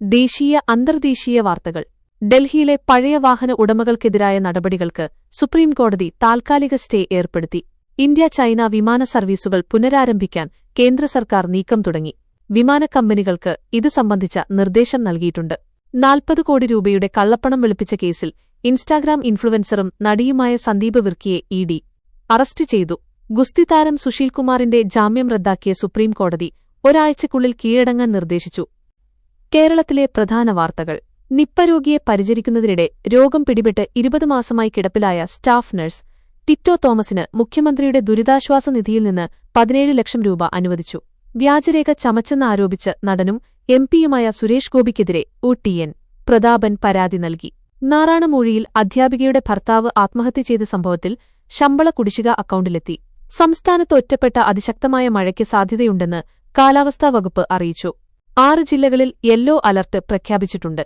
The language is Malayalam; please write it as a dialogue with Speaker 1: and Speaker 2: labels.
Speaker 1: ദേശീയ അന്തർദേശീയ വാർത്തകൾ. ഡൽഹിയിലെ പഴയ വാഹന ഉടമകൾക്കെതിരായ നടപടികൾക്ക് സുപ്രീംകോടതി താൽക്കാലിക സ്റ്റേ ഏർപ്പെടുത്തി. ഇന്ത്യ ചൈന വിമാന സർവീസുകൾ പുനരാരംഭിക്കാൻ കേന്ദ്ര സർക്കാർ നീക്കം തുടങ്ങി. വിമാന കമ്പനികൾക്ക് ഇത് സംബന്ധിച്ച നിർദ്ദേശം നൽകിയിട്ടുണ്ട്. നാൽപ്പത് കോടി രൂപയുടെ കള്ളപ്പണം വെളുപ്പിച്ച കേസിൽ ഇൻസ്റ്റാഗ്രാം ഇൻഫ്ലുവൻസറും നടിയുമായ സന്ദീപ് വിർക്കിയെ ഇ ഡി അറസ്റ്റ് ചെയ്തു. ഗുസ്തി താരം സുശീൽ കുമാറിന്റെ ജാമ്യം റദ്ദാക്കിയ സുപ്രീംകോടതി ഒരാഴ്ചക്കുള്ളിൽ കീഴടങ്ങാൻ നിർദ്ദേശിച്ചു. കേരളത്തിലെ പ്രധാന വാർത്തകൾ. നിപ്പ രോഗിയെ പരിചരിക്കുന്നതിനിടെ രോഗം പിടിപെട്ട് ഇരുപത് മാസമായി കിടപ്പിലായ സ്റ്റാഫ് നഴ്സ് ടിറ്റോ തോമസിന് മുഖ്യമന്ത്രിയുടെ ദുരിതാശ്വാസ നിധിയിൽ നിന്ന് പതിനേഴ് ലക്ഷം രൂപ അനുവദിച്ചു. വ്യാജരേഖ ചമച്ചെന്നാരോപിച്ച് നടനും എം പിയുമായ സുരേഷ് ഗോപിക്കെതിരെ ഒ ടി എൻ പ്രതാപൻ പരാതി നൽകി. നാറാണമൂഴിയിൽ അധ്യാപികയുടെ ഭർത്താവ് ആത്മഹത്യ ചെയ്ത സംഭവത്തിൽ ശമ്പള കുടിശ്ശിക അക്കൌണ്ടിലെത്തി. സംസ്ഥാനത്ത് ഒറ്റപ്പെട്ട അതിശക്തമായ മഴയ്ക്ക് സാധ്യതയുണ്ടെന്ന് കാലാവസ്ഥാ വകുപ്പ് അറിയിച്ചു. ആറ് ജില്ലകളിൽ യെല്ലോ അലർട്ട് പ്രഖ്യാപിച്ചിട്ടുണ്ട്